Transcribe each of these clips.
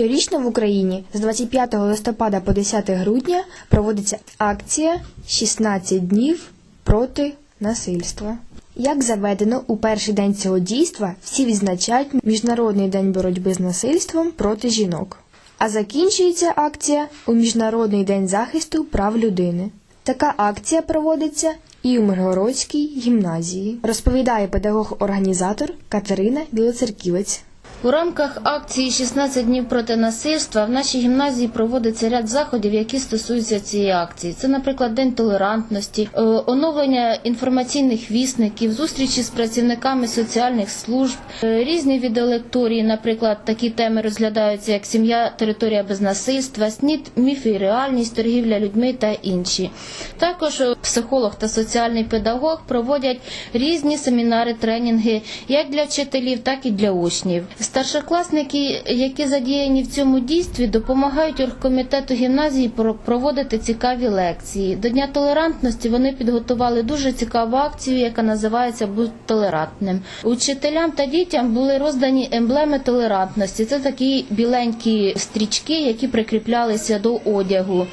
Щорічно в Україні з 25 листопада по 10 грудня проводиться акція «16 днів проти насильства. Як заведено у перший день цього дійства, всі відзначають Міжнародний день боротьби з насильством проти жінок. А закінчується акція у Міжнародний день захисту прав людини. Така акція проводиться і у Миргородській гімназії, розповідає педагог-організатор Катерина Білоцерківець. У рамках акції «16 днів проти насильства в нашій гімназії проводиться ряд заходів, які стосуються цієї акції. Це, наприклад, день толерантності, е, оновлення інформаційних вісників, зустрічі з працівниками соціальних служб, е, різні відеолекторії, наприклад, такі теми розглядаються, як сім'я, територія без насильства, снід, міфи і реальність, торгівля людьми та інші. Також е, психолог та соціальний педагог проводять різні семінари, тренінги як для вчителів, так і для учнів. Старшокласники, які задіяні в цьому дійстві, допомагають оргкомітету гімназії про- проводити цікаві лекції. До Дня толерантності вони підготували дуже цікаву акцію, яка називається Будь толерантним. Учителям та дітям були роздані емблеми толерантності. Це такі біленькі стрічки, які прикріплялися до одягу.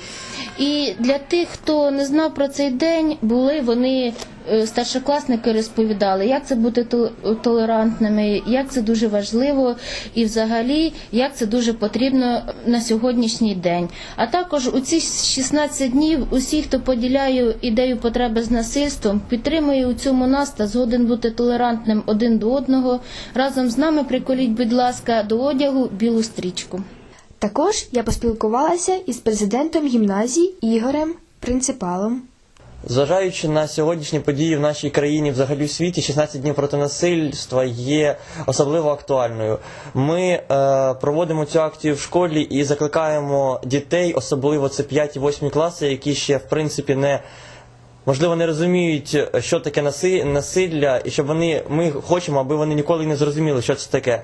І для тих, хто не знав про цей день, були вони старшокласники розповідали, як це бути толерантними, як це дуже важливо, і взагалі як це дуже потрібно на сьогоднішній день. А також у ці 16 днів усі, хто поділяє ідею потреби з насильством, підтримує у цьому нас та згоден бути толерантним один до одного. Разом з нами приколіть, будь ласка, до одягу білу стрічку. Також я поспілкувалася із президентом гімназії Ігорем Принципалом. Зважаючи на сьогоднішні події в нашій країні, взагалі в світі, 16 днів проти насильства є особливо актуальною. Ми е, проводимо цю акцію в школі і закликаємо дітей, особливо це 5-8 класи, які ще в принципі не можливо не розуміють, що таке наси- насилля, і щоб вони ми хочемо, аби вони ніколи не зрозуміли, що це таке.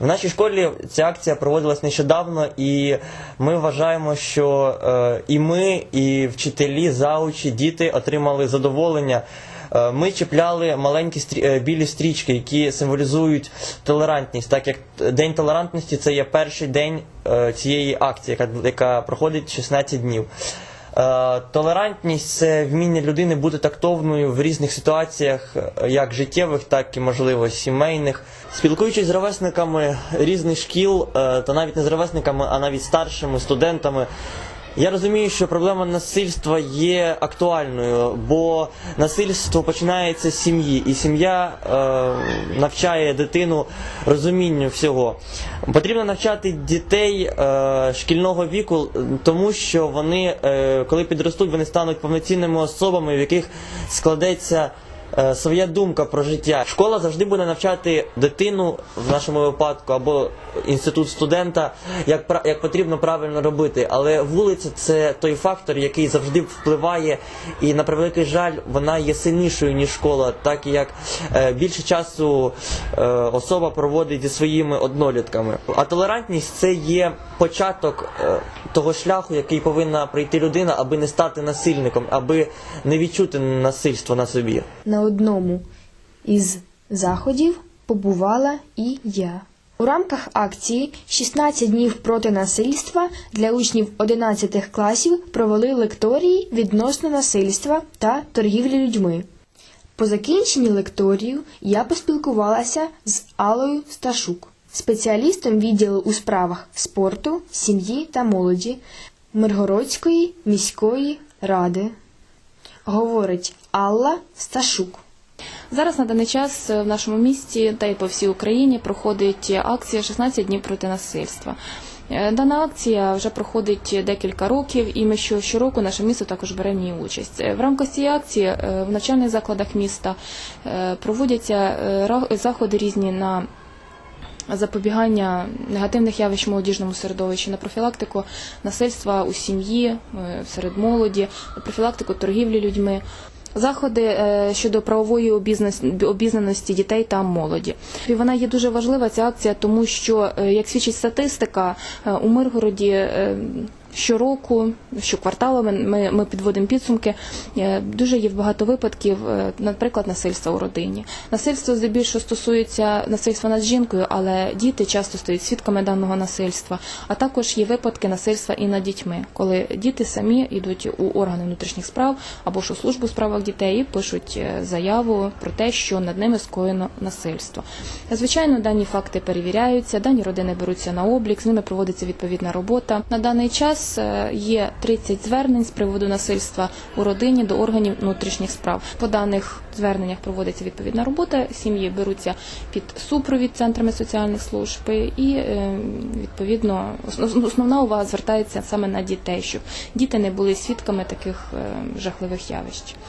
В нашій школі ця акція проводилась нещодавно, і ми вважаємо, що е, і ми, і вчителі, заучі, діти отримали задоволення. Е, Ми чіпляли маленькі стрі- е, білі стрічки, які символізують толерантність, так як День толерантності це є перший день е, цієї акції, яка, яка проходить 16 днів. Е, Толерантність це вміння людини бути тактовною в різних ситуаціях, е, як життєвих, так і можливо сімейних. Спілкуючись з ровесниками різних шкіл, е, та навіть не з ровесниками, а навіть старшими студентами. Я розумію, що проблема насильства є актуальною, бо насильство починається з сім'ї, і сім'я е, навчає дитину розумінню всього. Потрібно навчати дітей е, шкільного віку, тому що вони, е, коли підростуть, вони стануть повноцінними особами, в яких складеться своя думка про життя. Школа завжди буде навчати дитину в нашому випадку або інститут студента, як як потрібно правильно робити. Але вулиця це той фактор, який завжди впливає, і на превеликий жаль, вона є сильнішою ніж школа, так як е, більше часу е, особа проводить зі своїми однолітками. А толерантність це є початок е, того шляху, який повинна пройти людина, аби не стати насильником, аби не відчути насильство на собі. На одному із заходів побувала і я. У рамках акції «16 днів проти насильства для учнів 11 класів провели лекторії відносно насильства та торгівлі людьми. По закінченні лекторію я поспілкувалася з Алою Сташук, спеціалістом відділу у справах спорту, сім'ї та молоді Миргородської міської ради. Говорить Алла Сташук. Зараз на даний час в нашому місті та й по всій Україні проходить акція «16 днів проти насильства. Е, Дана акція вже проходить декілька років, і ми що щороку наше місто також бере в ній участь. Е, В рамках цієї акції е, в навчальних закладах міста е, проводяться е, заходи різні на запобігання негативних явищ в молодіжному середовищі, на профілактику насильства у сім'ї, е, серед молоді, на профілактику торгівлі людьми. Заходи е, щодо правової обізнаності дітей та молоді. І вона є дуже важлива ця акція, тому що, е, як свідчить статистика, у Миргороді щороку, щокварталу ми, ми, підводимо підсумки. Е, Дуже є багато випадків, е, наприклад, насильства у родині. Насильство здебільшого стосується насильства над жінкою, але діти часто стають свідками даного насильства. А також є випадки насильства і над дітьми, коли діти самі йдуть у органи внутрішніх справ або ж у службу справах дітей і пишуть е, заяву про те, що над ними скоєно насильство. Звичайно, дані факти перевіряються, дані родини беруться на облік, з ними проводиться відповідна робота. На даний час е, є 30 звернень з приводу насильства у родині до органів внутрішніх справ. По даних зверненнях проводиться відповідна робота. Сім'ї беруться під супровід центрами соціальних служб і е, відповідно основ- основна увага звертається саме на дітей, щоб діти не були свідками таких е, жахливих явищ.